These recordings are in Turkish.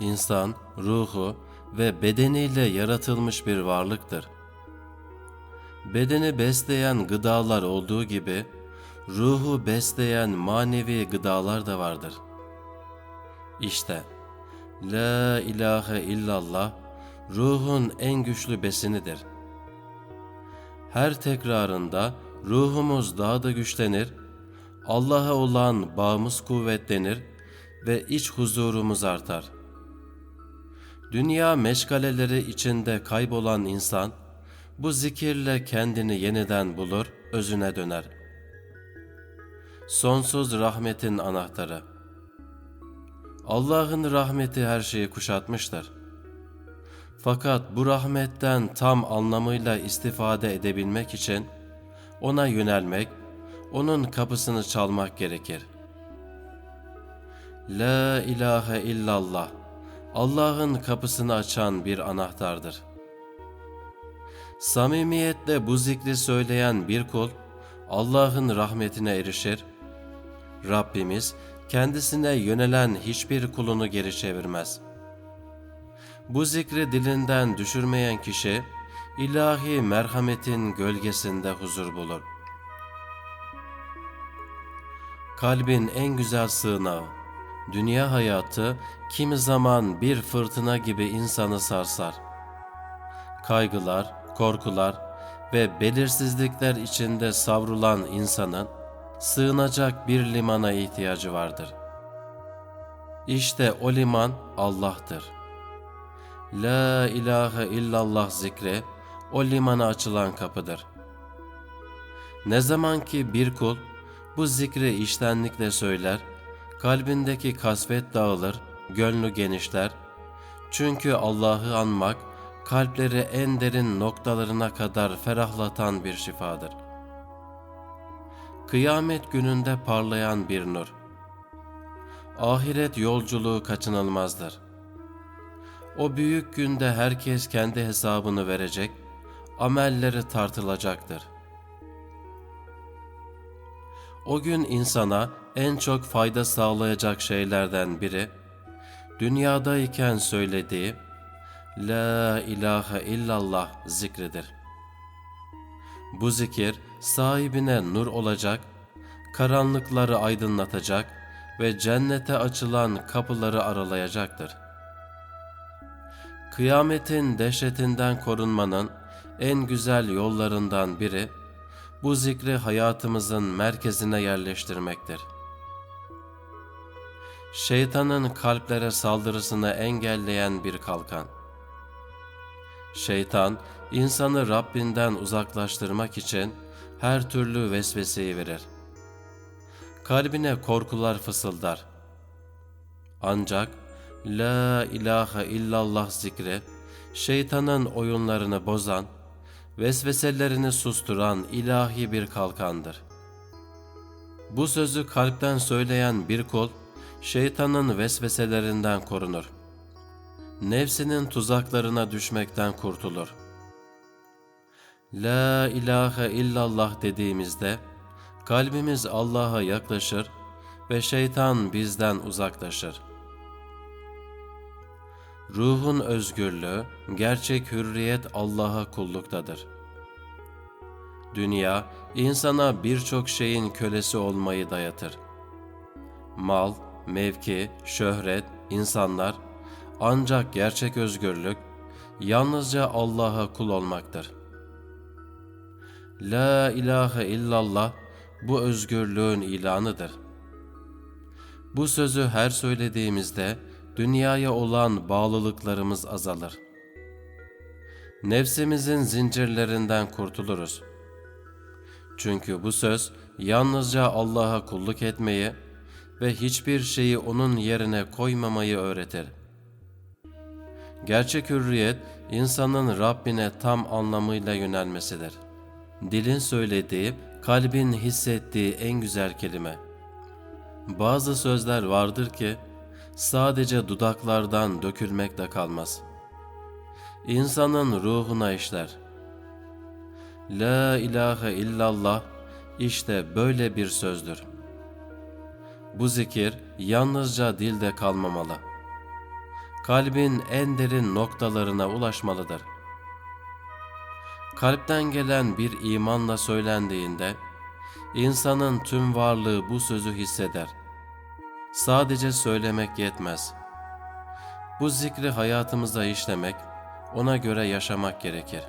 İnsan, ruhu ve bedeniyle yaratılmış bir varlıktır. Bedeni besleyen gıdalar olduğu gibi, ruhu besleyen manevi gıdalar da vardır. İşte, La ilahe illallah, ruhun en güçlü besinidir. Her tekrarında ruhumuz daha da güçlenir, Allah'a olan bağımız kuvvetlenir ve iç huzurumuz artar. Dünya meşgaleleri içinde kaybolan insan, bu zikirle kendini yeniden bulur, özüne döner. Sonsuz rahmetin anahtarı. Allah'ın rahmeti her şeyi kuşatmıştır. Fakat bu rahmetten tam anlamıyla istifade edebilmek için ona yönelmek, onun kapısını çalmak gerekir. La ilahe illallah Allah'ın kapısını açan bir anahtardır. Samimiyetle bu zikri söyleyen bir kul Allah'ın rahmetine erişir. Rabbimiz kendisine yönelen hiçbir kulunu geri çevirmez. Bu zikri dilinden düşürmeyen kişi ilahi merhametin gölgesinde huzur bulur. Kalbin en güzel sığınağı, dünya hayatı kimi zaman bir fırtına gibi insanı sarsar. Kaygılar, korkular ve belirsizlikler içinde savrulan insanın sığınacak bir limana ihtiyacı vardır. İşte o liman Allah'tır. La ilahe illallah zikri o limana açılan kapıdır. Ne zaman ki bir kul bu zikri iştenlikle söyler, kalbindeki kasvet dağılır, gönlü genişler. Çünkü Allah'ı anmak, kalpleri en derin noktalarına kadar ferahlatan bir şifadır. Kıyamet gününde parlayan bir nur. Ahiret yolculuğu kaçınılmazdır. O büyük günde herkes kendi hesabını verecek, amelleri tartılacaktır. O gün insana en çok fayda sağlayacak şeylerden biri, dünyadayken söylediği La ilahe illallah zikridir. Bu zikir sahibine nur olacak, karanlıkları aydınlatacak ve cennete açılan kapıları aralayacaktır. Kıyametin dehşetinden korunmanın en güzel yollarından biri, bu zikri hayatımızın merkezine yerleştirmektir. Şeytanın kalplere saldırısını engelleyen bir kalkan. Şeytan, insanı Rabbinden uzaklaştırmak için her türlü vesveseyi verir. Kalbine korkular fısıldar. Ancak La ilahe illallah zikri, şeytanın oyunlarını bozan, vesveselerini susturan ilahi bir kalkandır. Bu sözü kalpten söyleyen bir kul, şeytanın vesveselerinden korunur. Nefsinin tuzaklarına düşmekten kurtulur. La ilahe illallah dediğimizde, kalbimiz Allah'a yaklaşır ve şeytan bizden uzaklaşır. Ruhun özgürlüğü, gerçek hürriyet Allah'a kulluktadır. Dünya, insana birçok şeyin kölesi olmayı dayatır. Mal, mevki, şöhret, insanlar, ancak gerçek özgürlük, yalnızca Allah'a kul olmaktır. La ilahe illallah, bu özgürlüğün ilanıdır. Bu sözü her söylediğimizde, dünyaya olan bağlılıklarımız azalır. Nefsimizin zincirlerinden kurtuluruz. Çünkü bu söz yalnızca Allah'a kulluk etmeyi ve hiçbir şeyi onun yerine koymamayı öğretir. Gerçek hürriyet insanın Rabbine tam anlamıyla yönelmesidir. Dilin söylediği, kalbin hissettiği en güzel kelime. Bazı sözler vardır ki sadece dudaklardan dökülmekle kalmaz. İnsanın ruhuna işler. La ilahe illallah işte böyle bir sözdür. Bu zikir yalnızca dilde kalmamalı. kalbin en derin noktalarına ulaşmalıdır. Kalpten gelen bir imanla söylendiğinde, insanın tüm varlığı bu sözü hisseder. Sadece söylemek yetmez. Bu zikri hayatımıza işlemek, ona göre yaşamak gerekir.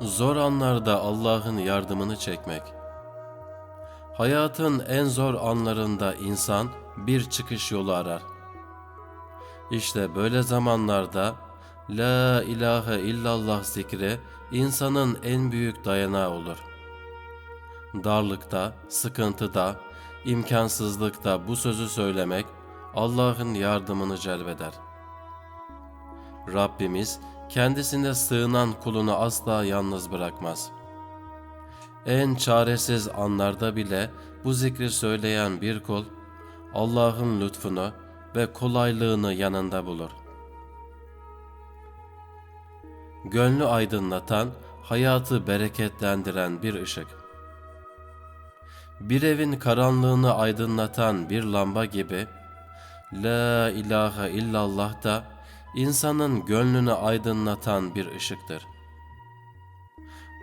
Zor anlarda Allah'ın yardımını çekmek. Hayatın en zor anlarında insan bir çıkış yolu arar. İşte böyle zamanlarda La ilahe illallah zikri insanın en büyük dayanağı olur. Darlıkta, sıkıntıda, imkansızlıkta bu sözü söylemek Allah'ın yardımını celbeder. Rabbimiz kendisine sığınan kulunu asla yalnız bırakmaz. En çaresiz anlarda bile bu zikri söyleyen bir kul Allah'ın lütfunu ve kolaylığını yanında bulur. Gönlü aydınlatan, hayatı bereketlendiren bir ışık. Bir evin karanlığını aydınlatan bir lamba gibi La ilahe illallah da insanın gönlünü aydınlatan bir ışıktır.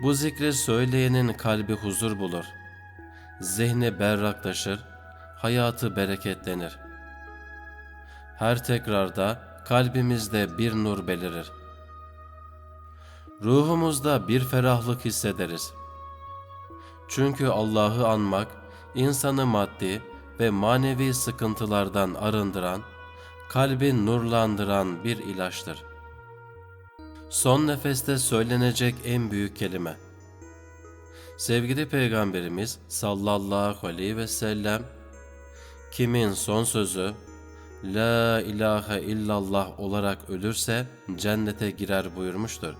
Bu zikri söyleyenin kalbi huzur bulur. Zihni berraklaşır, hayatı bereketlenir. Her tekrarda kalbimizde bir nur belirir. Ruhumuzda bir ferahlık hissederiz. Çünkü Allah'ı anmak, insanı maddi ve manevi sıkıntılardan arındıran, kalbi nurlandıran bir ilaçtır. Son nefeste söylenecek en büyük kelime. Sevgili Peygamberimiz sallallahu aleyhi ve sellem, kimin son sözü La ilahe illallah olarak ölürse cennete girer buyurmuştur.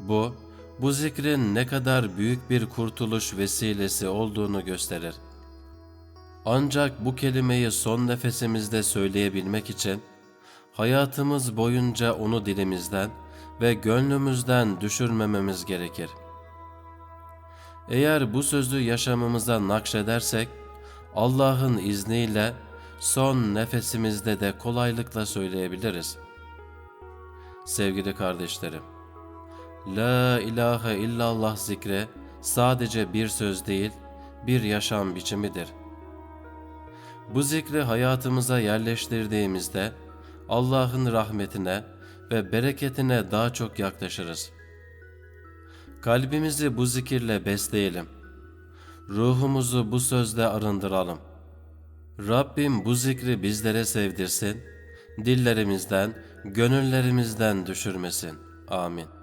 Bu, bu zikrin ne kadar büyük bir kurtuluş vesilesi olduğunu gösterir. Ancak bu kelimeyi son nefesimizde söyleyebilmek için hayatımız boyunca onu dilimizden ve gönlümüzden düşürmememiz gerekir. Eğer bu sözü yaşamımıza nakşedersek Allah'ın izniyle son nefesimizde de kolaylıkla söyleyebiliriz. Sevgili kardeşlerim, La ilahe illallah zikre sadece bir söz değil, bir yaşam biçimidir. Bu zikri hayatımıza yerleştirdiğimizde Allah'ın rahmetine ve bereketine daha çok yaklaşırız. Kalbimizi bu zikirle besleyelim. Ruhumuzu bu sözle arındıralım. Rabbim bu zikri bizlere sevdirsin, dillerimizden, gönüllerimizden düşürmesin. Amin.